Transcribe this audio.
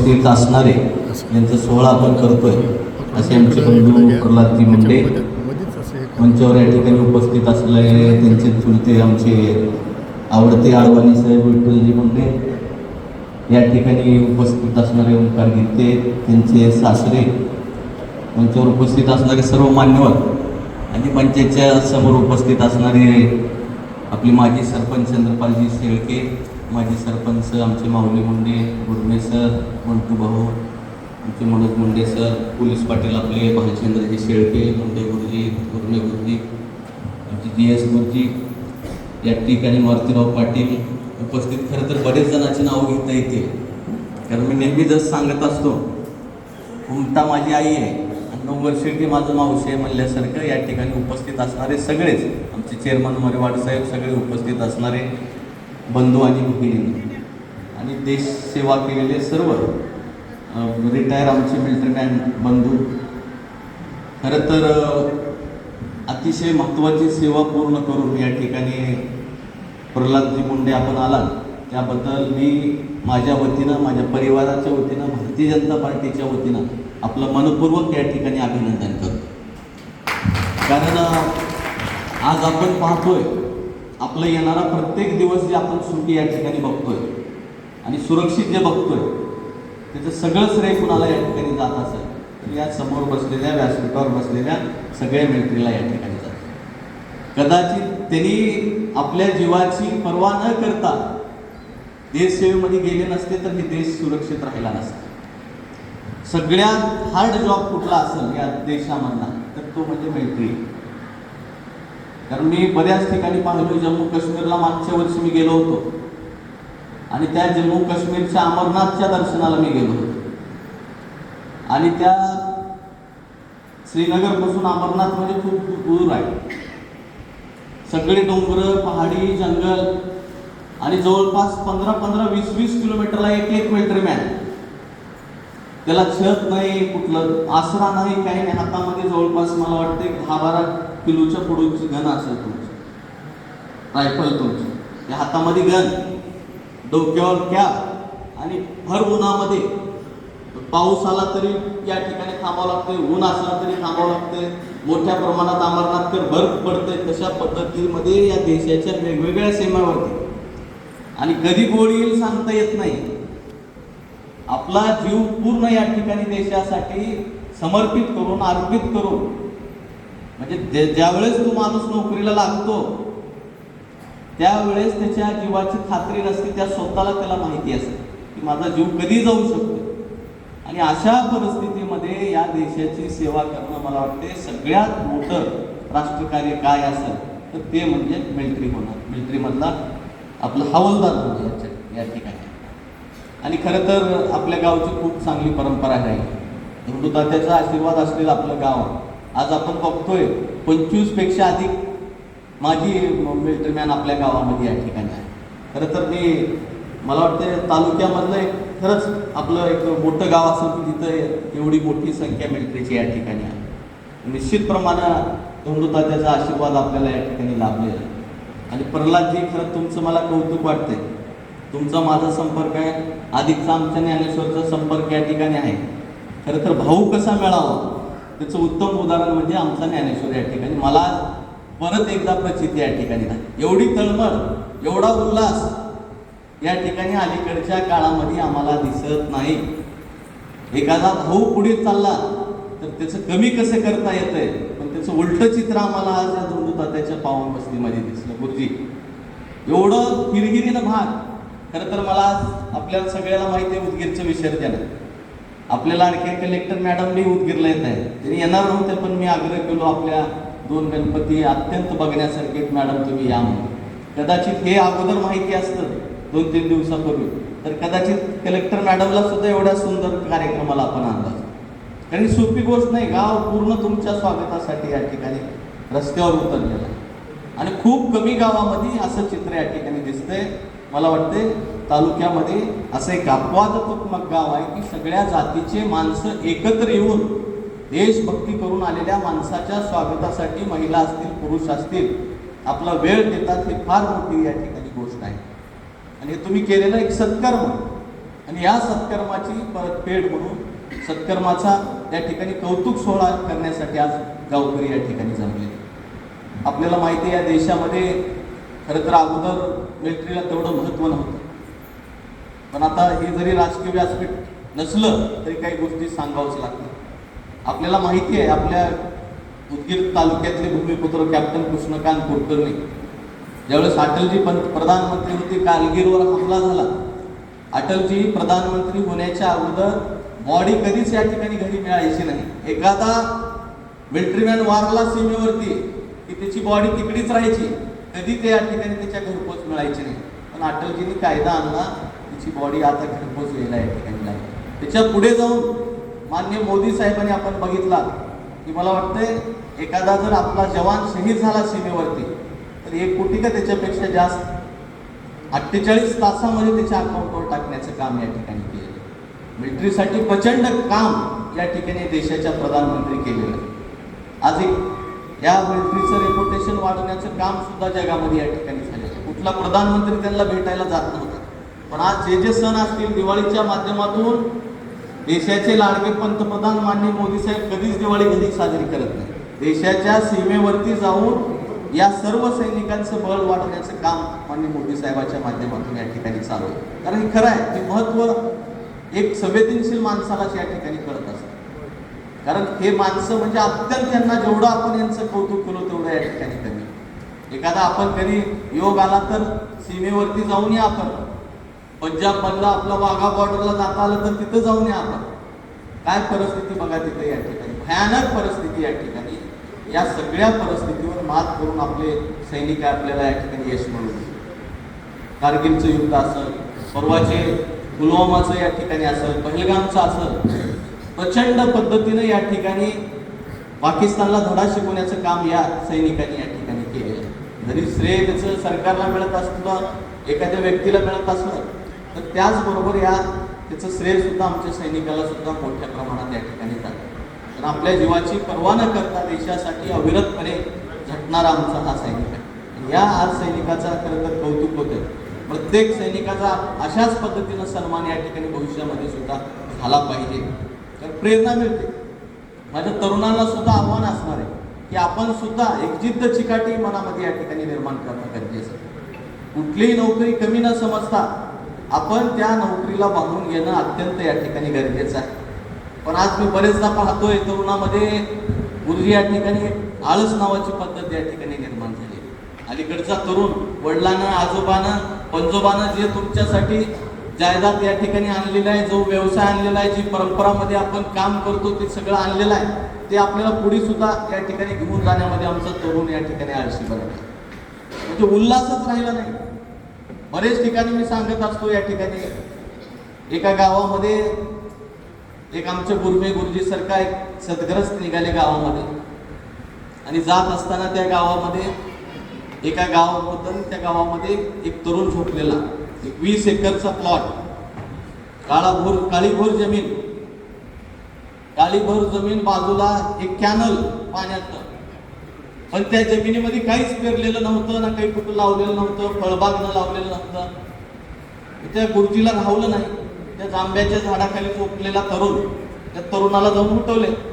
उपस्थित असणारे यांचा सोहळा आपण करतोय. असे आमचे बंधू प्रल्हादजी मुंडे मंचावर या ठिकाणी उपस्थित असलेले त्यांचे चुलते आमचे आवडते आडवाणी साहेब विठ्ठलजी मुंडे. या ठिकाणी उपस्थित असणारे ओंकार गीते त्यांचे सासरे. मंचावर उपस्थित असणारे सर्व मान्यवर आणि मंचाच्या समोर उपस्थित असणारे आपले माजी सरपंच चंद्रपालजी शेळके माझे सरपंच आमचे माऊली मुंडे गुरमे सर मंटू भाऊ आमचे मनोज मुंडे सर पोलीस पाटील आपले भालचंद्रजी शेळके मुंडे गुरुजी गुरमे गुरुजी आमचे जी एस गुरुजी या ठिकाणी मारुतीराव पाटील उपस्थित. खरं तर बरेच जणांची नावं घेता येतील. कारण मी नेहमी जसं सांगत असतो हुमता माझी आई आहे आणि डोंगर वर्षे माझं मावशी आहे म्हणल्यासारखं या ठिकाणी उपस्थित असणारे सगळेच आमचे चेअरमन मरेवाड साहेब सगळे उपस्थित असणारे. बंधू आणि भगिनींना. आणि देश सेवा केलेले सर्व रिटायर आमचे मिल्ट्रीमॅन बंधू. खरं तर अतिशय महत्त्वाची सेवा पूर्ण करून या ठिकाणी प्रल्हादजी मुंडे आपण आला त्याबद्दल मी माझ्या वतीनं माझ्या परिवाराच्या वतीनं भारतीय जनता पार्टीच्या वतीनं आपलं मनपूर्वक या ठिकाणी अभिनंदन करतो. कारण आज आपण पाहतोय आपलं येणारा प्रत्येक दिवस जे आपण सुखी या ठिकाणी बघतोय आणि सुरक्षित जे बघतोय त्याचं सगळं श्रेय कुणाला या ठिकाणी जात असेल तर या समोर बसलेल्या व्यासपीठावर बसलेल्या सगळ्या मैत्रीला या ठिकाणी जात कदाचित त्यांनी आपल्या जीवाची पर्वा न करता देशसेवेमध्ये गेले नसते तर हे देश सुरक्षित राहिला नसता. सगळ्यात हार्ड जॉब कुठला असेल या देशामधला तर तो म्हणजे मैत्री कारण मी बऱ्याच ठिकाणी पाहिलो जम्मू काश्मीरला मागच्या वर्षी मी गेलो होतो. आणि त्या जम्मू काश्मीरच्या अमरनाथच्या दर्शनाला मी गेलो होतो. आणि त्या श्रीनगरपासून अमरनाथ म्हणजे खूप दूर आहे. सगळे डोंगर पहाडी जंगल आणि जवळपास पंधरा पंधरा वीस वीस किलोमीटरला एक एक मिलिटरी मॅन त्याला छत नाही कुठलं आसरा नाही काही नाही. हातामध्ये जवळपास मला वाटते दहा बारा किलोच्या पुढूनची गन असेल तुमची. रायफल तुमची. त्या हातामध्ये गन डोक्यावर क्या आणि भर उन्हामध्ये. पाऊस आला तरी या ठिकाणी थांबावं लागते ऊन असला तरी थांबावं लागते मोठ्या प्रमाणात अमरनाथकर बर्फ पडते तशा पद्धतीमध्ये या देशाच्या वेगवेगळ्या सीमावरती. आणि कधी गोळी येईल सांगता येत नाही. आपला जीव पूर्ण या ठिकाणी देशासाठी समर्पित करून अर्पित करून म्हणजे ज्यावेळेस तो माणूस नोकरीला लागतो त्यावेळेस त्याच्या जीवाची खात्री नसते त्या स्वतःला त्याला माहिती असते की माझा जीव कधी जाऊ शकतो. आणि अशा परिस्थितीमध्ये या देशाची सेवा करणं मला वाटते सगळ्यात मोठं राष्ट्रकार्य काय असेल तर ते म्हणजे मिलिटरी होणार मिलिटरीमधला आपलं हवलदार होणार याच्या- या ठिकाणी. आणि खरं तर आपल्या गावची खूप चांगली परंपरा आहे. हिंदू तात्याचा आशीर्वाद असलेलं आपलं गाव आज आपण बघतोय पंचवीसपेक्षा अधिक माझी मिल्ट्रीमॅन आपल्या गावामध्ये या ठिकाणी आहे खरं तर मी मला वाटतं तालुक्यामधलं एक खरंच आपलं एक मोठं गाव असेल की तिथं एवढी मोठी संख्या मिल्ट्रीची या ठिकाणी आहे. निश्चितप्रमाणे धोंडू तात्याचा आशीर्वाद आपल्याला या ठिकाणी लाभलेला आहे. आणि प्रल्हादजी खरं तुमचं मला कौतुक वाटतंय. तुमचा माझा संपर्क आहे. आधीचा आमच्या ज्ञानेश्वरचा संपर्क या ठिकाणी आहे. खरं तर भाऊ कसा मिळावा? त्याचं उत्तम उदाहरण म्हणजे आमचा ज्ञानेश्वर या ठिकाणी. मला परत एकदा प्रचिती या ठिकाणी नाही एवढी तळमळ एवढा उल्हास या ठिकाणी अलीकडच्या काळामध्ये आम्हाला दिसत नाही. एखादा भाऊ पुढे चालला तर त्याचं कमी कसं करता येतंय? पण त्याचं उलटं चित्र आम्हाला आज या दोंडू तात्याच्या पावन बस्तीमध्ये दिसलं. गुरुजी एवढं हिरगिरीनं भाग. खरं तर मला आज आपल्याला सगळ्याला माहिती आहे उदगीरचं विसर्जन. आहे. आपल्याला आणखी कलेक्टर मॅडमनी उदगीरला येत आहे. त्यांनी येणार नव्हते पण मी आग्रह केलो आपल्या दोन गणपती अत्यंत बघण्यासारखे मॅडम तुम्ही या म्हणून. कदाचित हे अगोदर माहिती असतं दोन तीन दिवसापूर्वी. तर कदाचित कलेक्टर मॅडमला सुद्धा एवढ्या सुंदर कार्यक्रमाला आपण आणला. कारण सोपी गोष्ट नाही गाव पूर्ण तुमच्या स्वागतासाठी या ठिकाणी रस्त्यावर उतरलेलं आहे. आणि खूप कमी गावामध्ये असं चित्र या ठिकाणी दिसतंय. मला वाटते तालुक्यामध्ये असं एक अपवादात्मक गाव आहे की सगळ्या जातीचे माणसं एकत्र येऊन देशभक्ती करून आलेल्या माणसाच्या स्वागतासाठी महिला असतील पुरुष असतील आपला वेळ देतात हे फार मोठी या ठिकाणी गोष्ट आहे. आणि हे तुम्ही केलेलं एक सत्कर्म. आणि या सत्कर्माची परतफेड म्हणून सत्कर्माचा त्या ठिकाणी कौतुक सोहळा करण्यासाठी आज गावकरी या ठिकाणी जमले आपल्याला माहिती आहे या देशामध्ये खरं तर अगोदर मिलिटरीला तेवढं महत्त्व नव्हतं. पण आता हे जरी राजकीय व्यासपीठ नसलं तरी काही गोष्टी सांगावंच लागतं. आपल्याला माहिती आहे आपल्या उदगीर तालुक्यातले भूमिपुत्र कॅप्टन कृष्णकांत कुलकर्णी. ज्यावेळेस अटलजी पंत प्रधानमंत्री होते कारगिलवर हमला झाला. अटलजी प्रधानमंत्री होण्याच्या अगोदर बॉडी कधीच या ठिकाणी घरी मिळायची नाही. एखादा मिलिटरीमॅन वारला सीमेवरती की त्याची बॉडी तिकडीच राहायची. कधी ते या ठिकाणी त्याच्या घरपोच मिळायची नाही. पण अटलजींनी कायदा आणला तिची बॉडी आता घरपोच यायला या ठिकाणी लागली त्याच्या पुढे जाऊन मान्य मोदी साहेबांनी आपण बघितला की मला वाटतंय एखादा जर आपला जवान शहीद झाला सीमेवरती तर एक कोटी का त्याच्यापेक्षा जास्त अठ्ठेचाळीस तासामध्ये त्याच्या अकाउंटवर टाकण्याचं काम या ठिकाणी केलं मिलिटरीसाठी प्रचंड काम या ठिकाणी देशाच्या प्रधानमंत्री केलेलं आहे. आज एक या व्यक्तीचं रेप्युटेशन वाढवण्याचं काम सुद्धा जगामध्ये या ठिकाणी झालेलं आहे. कुठला प्रधानमंत्री त्यांना भेटायला जात नव्हता. पण आज जे जे सण असतील दिवाळीच्या माध्यमातून देशाचे लाडके पंतप्रधान माननीय मोदी साहेब कधीच दिवाळी घरी साजरी करत नाही. देशाच्या सीमेवरती जाऊन या सर्व सैनिकांचं बळ वाढवण्याचं काम माननीय मोदी साहेबाच्या माध्यमातून या ठिकाणी चालू आहे. कारण हे खरं आहे की महत्त्व एक संवेदनशील माणसालाच या ठिकाणी कळत असतं. कारण हे माणसं म्हणजे अत्यंत त्यांना जेवढं आपण यांचं कौतुक केलं तेवढं या ठिकाणी कमी. एखादा आपण कधी योग आला तर सीमेवरती जाऊन या आपण. पंजाब मधला आपला वाघा बॉर्डरला जाता आलं तर तिथं जाऊन या आपण. काय परिस्थिती बघा तिथं या ठिकाणी? भयानक परिस्थिती या ठिकाणी. या सगळ्या परिस्थितीवर मात करून आपले सैनिक आपल्याला या ठिकाणी यश मिळवले कारगिलचं युद्ध असेल परवाचे पुलवामाचं या ठिकाणी असेल पहलगामचं असेल प्रचंड पद्धतीनं या ठिकाणी पाकिस्तानला धडा शिकवण्याचं काम या सैनिकांनी या ठिकाणी केलेलं आहे. जरी श्रेय त्याचं सरकारला मिळत असलं एखाद्या व्यक्तीला मिळत असलं तर त्याचबरोबर या त्याचं श्रेय सुद्धा आमच्या सैनिकाला सुद्धा मोठ्या प्रमाणात या ठिकाणी जातं. तर आपल्या जीवाची पर्वा न करता देशासाठी अविरतपणे झटणारा आमचा हा सैनिक आहे. या आज सैनिकाचा खरं तर कौतुक होतं प्रत्येक सैनिकाचा अशाच पद्धतीनं सन्मान या ठिकाणी भविष्यामध्ये सुद्धा झाला पाहिजे. तर प्रेरणा मिळते. माझ्या तरुणांना सुद्धा आव्हान असणार आहे की आपण सुद्धा एक जिद्द चिकाटी मनामध्ये या ठिकाणी निर्माण करणं गरजेचं आहे. कुठलीही नोकरी कमी न समजता आपण त्या नोकरीला बांधून घेणं अत्यंत या ठिकाणी गरजेचं आहे. पण आज मी बरेचदा पाहतोय तरुणामध्ये गुरुजी या ठिकाणी आळस नावाची पद्धत या ठिकाणी निर्माण झाली अलीकडचा तरुण वडिलांना आजोबानं पंजोबानं जे तुमच्यासाठी जायदाद या ठिकाणी आणलेला आहे. जो व्यवसाय आणलेला आहे जी परंपरामध्ये आपण काम करतो ते सगळं आणलेलं आहे. ते आपल्याला पुढे सुद्धा या ठिकाणी घेऊन जाण्यामध्ये आमचा तरुण या ठिकाणी आळशी बनवला म्हणजे उल्हासच राहिला नाही. बरेच ठिकाणी मी सांगत असतो या ठिकाणी एका गावामध्ये एक आमचे गुरुमे गुरुजी सारखा एक सदग्रस्त निघाले गावामध्ये. आणि जात असताना त्या गावामध्ये एका गावाबद्दल त्या गावामध्ये एक तरुण झोपलेला. एक वीस एकरचा प्लॉट काळाभोर काळीभोर जमीन. काळीभोर जमीन बाजूला एक कॅनल पाण्याचं. पण त्या जमिनीमध्ये काहीच पेरलेलं नव्हतं ना काही कुठं लावलेलं नव्हतं फळबाग न लावलेलं नव्हतं. त्या गुरुजीला राहवलं नाही. त्या जांभ्याच्या झाडाखाली झोपलेला तरुण त्या तरुणाला जाऊन उठवले